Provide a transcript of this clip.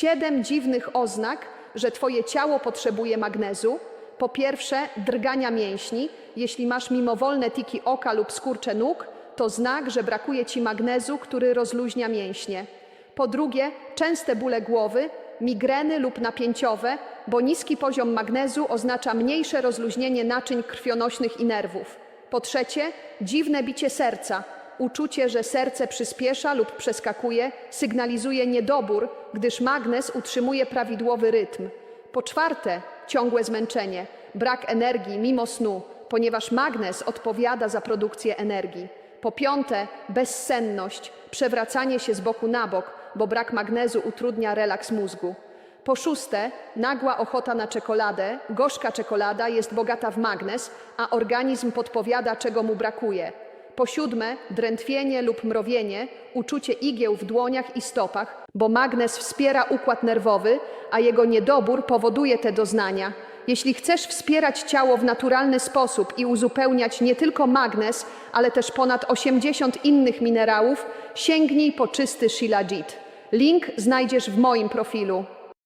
Siedem dziwnych oznak, że Twoje ciało potrzebuje magnezu. Po pierwsze, drgania mięśni. Jeśli masz mimowolne tiki oka lub skurcze nóg, to znak, że brakuje Ci magnezu, który rozluźnia mięśnie. Po drugie, częste bóle głowy, migreny lub napięciowe, bo niski poziom magnezu oznacza mniejsze rozluźnienie naczyń krwionośnych i nerwów. Po trzecie, dziwne bicie serca. Uczucie, że serce przyspiesza lub przeskakuje, sygnalizuje niedobór, gdyż magnez utrzymuje prawidłowy rytm. Po czwarte, ciągłe zmęczenie, brak energii mimo snu, ponieważ magnez odpowiada za produkcję energii. Po piąte, bezsenność, przewracanie się z boku na bok, bo brak magnezu utrudnia relaks mózgu. Po szóste, nagła ochota na czekoladę. Gorzka czekolada jest bogata w magnez, a organizm podpowiada, czego mu brakuje. Po siódme, drętwienie lub mrowienie, uczucie igieł w dłoniach i stopach, bo magnez wspiera układ nerwowy, a jego niedobór powoduje te doznania. Jeśli chcesz wspierać ciało w naturalny sposób i uzupełniać nie tylko magnez, ale też ponad 80 innych minerałów, sięgnij po czysty Shilajit. Link znajdziesz w moim profilu.